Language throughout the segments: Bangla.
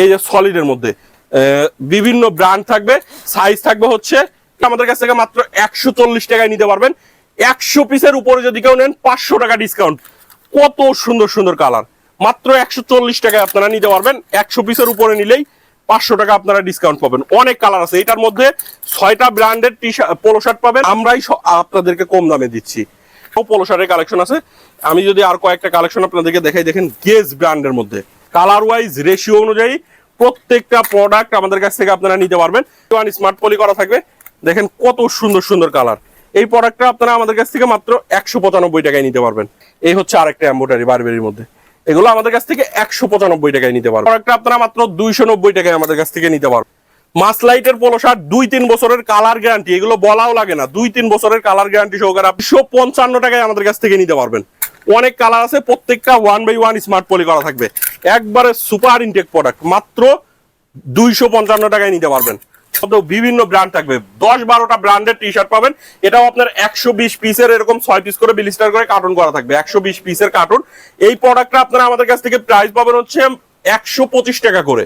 এই যে সলিডের মধ্যে। বিভিন্ন ব্র্যান্ড থাকবে সাইজ থাকবে হচ্ছে, আমাদের কাছ থেকে মাত্র একশো চল্লিশ টাকায় নিতে পারবেন। একশো পিসের উপরে যদি কেউ নেন, পাঁচশো টাকা ডিসকাউন্ট কত সুন্দর সুন্দর কালার মাত্র একশো চল্লিশ টাকায় আপনারা নিতে পারবেন। একশো পিসের উপরে নিলেই পাঁচশো টাকা আপনারা ডিসকাউন্ট পাবেন। অনেক কালার আছে। এটার মধ্যে ছয়টা ব্র্যান্ডের টি শার্ট পোলো শার্ট পাবেন। আমরাই আপনাদেরকে কম দামে দিচ্ছি। পোলো শার্টের কালেকশন আছে। আমি যদি আর কয়েকটা কালেকশন আপনাদেরকে দেখাই, দেখেন গেজ ব্র্যান্ডের মধ্যে। কালার ওয়াইজ রেশিও অনুযায়ী প্রত্যেকটা প্রোডাক্ট আমাদের কাছ থেকে আপনারা নিতে পারবেন। ওয়ান স্মার্ট পলি করা থাকবে। দেখেন কত সুন্দর সুন্দর কালার এই প্রোডাক্টটা আপনারা আমাদের কাছ থেকে মাত্র একশো পঁচানব্বই টাকায় নিতে পারবেন। এই হচ্ছে আরেকটা এম্বোটারি বারবেরির মধ্যে। এগুলো আমাদের কাছ থেকে একশো পঁচানব্বই টাকায় নিতে পারবেন। প্রোডাক্টটা আপনারা মাত্র দুইশো নব্বই টাকায় আমাদের কাছ থেকে নিতে পারবেন। মাসলাইটের পোলো শার্ট দুই তিন বছরের কালার গ্যারান্টি এগুলো বলাও লাগে না। দুই তিন বছরের কালার গ্যারান্টি সহকারে আপনি পঞ্চান্ন টাকায় আমাদের কাছ থেকে নিতে পারবেন। অনেক কালার আছে, প্রত্যেকটা one by one smart poly করা থাকবে। একবারে সুপার ইনটেক প্রোডাক্ট মাত্র দুইশো পঞ্চান্ন টাকায় নিতে পারবেন। বিভিন্ন ব্র্যান্ড থাকবে। দশ বারোটা ব্র্যান্ডের টি শার্ট পাবেন। এটাও আপনার একশো বিশ পিসের এরকম ছয় পিস করে বিলিস্টার করে কার্টুন করা থাকবে। একশো বিশ পিসের কার্টুন এই প্রোডাক্টটা আপনারা আমাদের কাছ থেকে প্রাইস পাবেন হচ্ছে একশো পঁচিশ টাকা করে।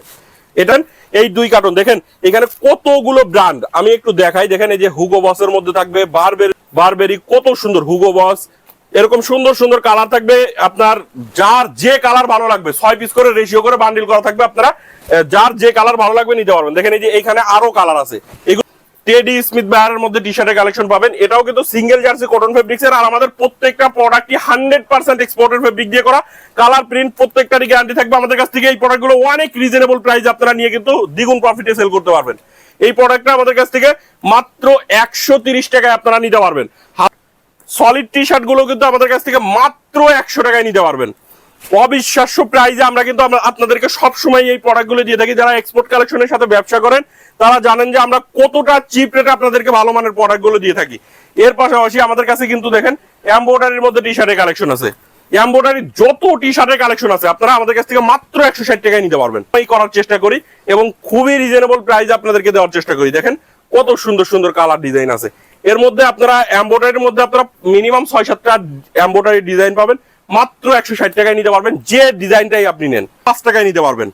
এটা এই দুই কার্টুন দেখেন, এখানে কতগুলো ব্র্যান্ড আমি একটু দেখাই। দেখেন, এই যে হুগো বসের মধ্যে থাকবে বারবেরি বারবেরি কত সুন্দর হুগো বস এরকম সুন্দর সুন্দর কালার থাকবে। আপনার যার যে কালার ভালো লাগবে, ছয় পিস করে রেশিও করে বান্ডিল করা থাকবে আপনারা। যার যে কালার ভালো লাগবে নিতে পারবেন। দেখেন এই যে এখানে আরও কালার আছে। টেডি স্মিথ ব্যারের মধ্যে টি শার্টের কালেকশন পাবেন। এটাও কিন্তু সিঙ্গেল জার্সি কটন ফেব্রিক্স এর, আর আমাদের প্রত্যেকটা প্রোডাক্টই হান্ড্রেড পার্সেন্ট এক্সপোর্টেড ফেব্রিক দিয়ে করা। কালার প্রিন্ট প্রত্যেকটারই গ্যারান্টি থাকবে আমাদের কাছ থেকে। এই প্রোডাক্টগুলো অনেক রিজনেবল প্রাইস আপনারা নিয়ে কিন্তু দ্বিগুণ প্রফিটে সেল করতে পারবেন। এই প্রোডাক্টটা আমাদের কাছ থেকে মাত্র একশো টাকায় আপনারা নিতে পারবেন। সলিড টি শার্টগুলো কিন্তু আমাদের কাছ থেকে মাত্র একশো টাকায় নিতে পারবেন। অবিশ্বাস্য প্রাইজে আমরা কিন্তু আমরা আপনাদেরকে সবসময় এই প্রোডাক্টগুলো দিয়ে থাকি। যারা এক্সপোর্ট কালেকশনের সাথে ব্যবসা করেন, তারা জানেন যে আমরা কতটা চিপ রেটে আপনাদেরকে ভালো মানের প্রোডাক্টগুলো দিয়ে থাকি। এর পাশাপাশি আমাদের কাছে কিন্তু দেখেন এম্বোডারির মধ্যে টি শার্টের কালেকশন আছে। এম্বোডারি যত টি শার্টের কালেকশন আছে, আপনারা আমাদের কাছ থেকে মাত্র একশো ষাট টাকায় নিতে পারবেন। এই করার চেষ্টা করি এবং খুবই রিজনেবল প্রাইস আপনাদেরকে দেওয়ার চেষ্টা করি। দেখেন, কত সুন্দর সুন্দর কালার ডিজাইন আছে। এর মধ্যে আপনারা এম্বোডারির মধ্যে আপনারা মিনিমাম ছয় সাতটা এম্বোডারি ডিজাইন পাবেন। মাত্র একশো ষাট টাকায় নিতে পারবেন। যে ডিজাইনটাই আপনি নেন, পাঁচ টাকায় নিতে পারবেন।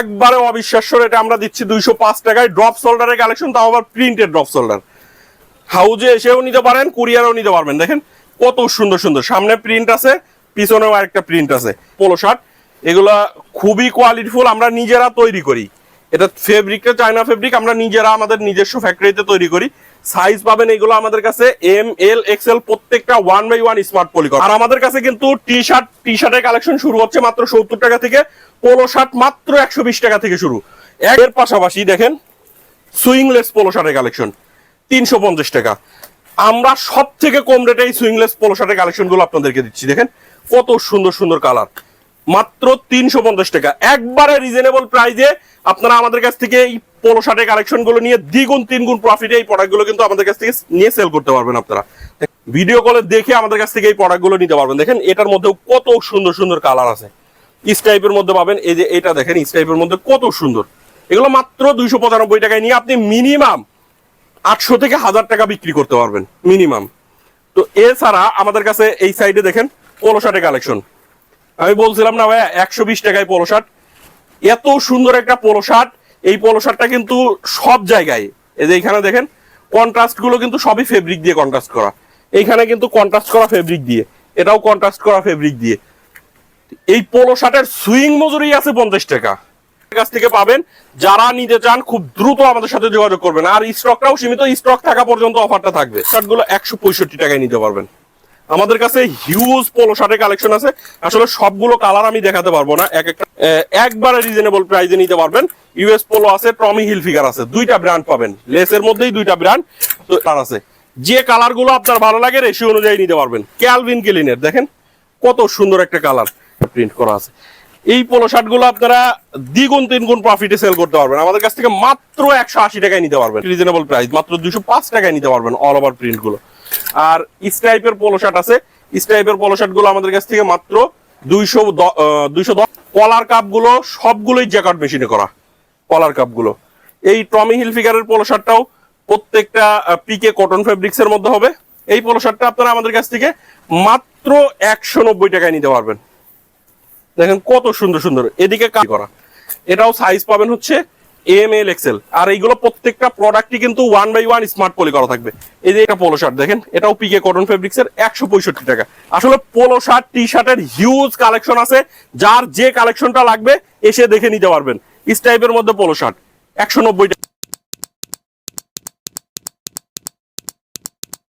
একবারে অবিশ্বাস্য রেটে আমরা দিচ্ছি দুইশো পাঁচ টাকায়। ড্রপ সোল্ডারের কালেকশন তাও আবার প্রিন্টেড ড্রপ সোল্ডার হাউজে এসেও নিতে পারেন কুরিয়ারও নিতে পারবেন। দেখেন কত সুন্দর সুন্দর। সামনে প্রিন্ট আছে, পিছনেও আরেকটা প্রিন্ট আছে। পোলো শার্ট এগুলা খুবই কোয়ালিটিফুল আমরা নিজেরা তৈরি করি। এটা ফেব্রিকটা চায়না ফেব্রিক আমরা নিজেরা আমাদের নিজস্ব ফ্যাক্টরিতে তৈরি করি। সাইজ পাবেন এগুলো আমাদের কাছে এম, এল এক্সেল প্রত্যেকটা one by one smart poly আর আমাদের কাছে কিন্তু টি শার্ট টি শার্টের কালেকশন শুরু হচ্ছে মাত্র সত্তর টাকা থেকে পোলো শার্ট মাত্র একশো বিশ টাকা থেকে শুরু। এর পাশাপাশি দেখেন সুইংলেস পোলো শার্টের কালেকশন তিনশো পঞ্চাশ টাকা। আমরা সব থেকে কম রেটে এই সুইংলেস পোলো শার্টের কালেকশনগুলো আপনাদেরকে দিচ্ছি, দেখেন, কত সুন্দর সুন্দর কালার মাত্র তিনশো পঞ্চাশ টাকা। একবারে রিজনেবল প্রাইজে আপনারা আমাদের কাছ থেকে এই পোলো শার্টের কালেকশনগুলো নিয়ে দ্বিগুণ, তিনগুণ প্রফিটে এই প্রোডাক্টগুলো কিন্তু আমাদের কাছ থেকে নিয়ে সেল করতে পারবেন আপনারা। ভিডিও কলে দেখে আমাদের কাছ থেকে এই প্রোডাক্টগুলো নিতে পারবেন। দেখেন, এটার মধ্যে কত সুন্দর সুন্দর কালার আছে। ইস টাইপের মধ্যে পাবেন, এই যে এটা দেখেন ইস টাইপের মধ্যে কত সুন্দর। এগুলো মাত্র দুইশো পঁচানব্বই টাকায় নিয়ে আপনি মিনিমাম আটশো থেকে হাজার টাকা বিক্রি করতে পারবেন মিনিমাম তো এছাড়া আমাদের কাছে এই সাইডে দেখেন পোলো শার্টের কালেকশন আমি বলছিলাম না ভাইয়া, একশো বিশ টাকায় পোলো শার্ট এত সুন্দর একটা পোলো শার্ট এই পোলো শার্টটা কিন্তু সব জায়গায়। এই যে এখানে দেখেন কন্ট্রাস্টগুলো কিন্তু সবই ফেব্রিক দিয়ে কন্ট্রাস্ট করা। এইখানে কিন্তু কন্ট্রাস্ট করা ফেব্রিক দিয়ে, এটাও কন্ট্রাস্ট করা ফেব্রিক দিয়ে। এই পোলো শার্টের সুইং মজুরি আছে পঞ্চাশ টাকা। কাছ থেকে পাবেন, যারা নিতে চান খুব দ্রুত আমাদের সাথে যোগাযোগ করবেন। আর স্টকটাও সীমিত স্টক থাকা পর্যন্ত অফারটা থাকবে। শার্টগুলো একশো পঁয়ষট্টি টাকায় নিতে পারবেন। আমাদের কাছে হিউজ পোলো শার্টের কালেকশন আছে। আসলে সবগুলো কালার আমি দেখাতে পারব না, এক একটা একবারে রিজনেবল প্রাইসে নিতে পারবেন। ইউএস পোলো আছে টমি হিল ফিগার আছে, দুইটা ব্র্যান্ড পাবেন। লেসের মধ্যেই দুইটা ব্র্যান্ড তো কালার আছে। যে কালারগুলো আপনার ভালো লাগে রেশিও অনুযায়ী নিতে পারবেন। ক্যালভিন কেলিনের দেখেন কত সুন্দর একটা কালার প্রিন্ট করা আছে। এই পোলো শার্টগুলো আপনারা দ্বিগুণ, তিনগুণ প্রফিটে সেল করতে পারবেন। আমাদের কাছ থেকে মাত্র একশো আশি টাকায় নিতে পারবেন। রিজনেবল প্রাইস মাত্র দুশো পাঁচ টাকায় নিতে পারবেন অল ওভার প্রিন্টগুলো। আর স্ট্রাইপের পোলো শার্ট আছে। স্ট্রাইপের পোলো শার্টগুলো আমাদের কাছ থেকে মাত্র দুইশো দুইশো কলার কাপগুলো সবগুলোই জ্যাকার্ড মেশিনে করা। কলার কাপগুলো। এই টমি হিল ফিগারের পোলো শার্টটাও প্রত্যেকটা পিকে কটন ফেব্রিক্স এর মধ্যে হবে। এই পোলো শার্টটা আপনারা আমাদের কাছ থেকে মাত্র একশো নব্বই টাকায় নিতে পারবেন। দেখেন কত সুন্দর সুন্দর। এদিকে কাজ করা। এটাও সাইজ পাবেন হচ্ছে এম এক্সেল আর এইগুলো প্রত্যেকটা প্রোডাক্টই কিন্তু one by one smart poly করা থাকবে। এই যে একটা পোলো শার্ট দেখেন, এটাও পিকে কটন ফেব্রিক্স এর একশো পঁয়ষট্টি টাকা। আসলে পোলো শার্ট টি শার্টের হিউজ কালেকশন আছে। যার যে কালেকশনটা লাগবে, এসে দেখে নিতে পারবেন। ইস টাইপের মধ্যে পোলো শার্ট একশো নব্বই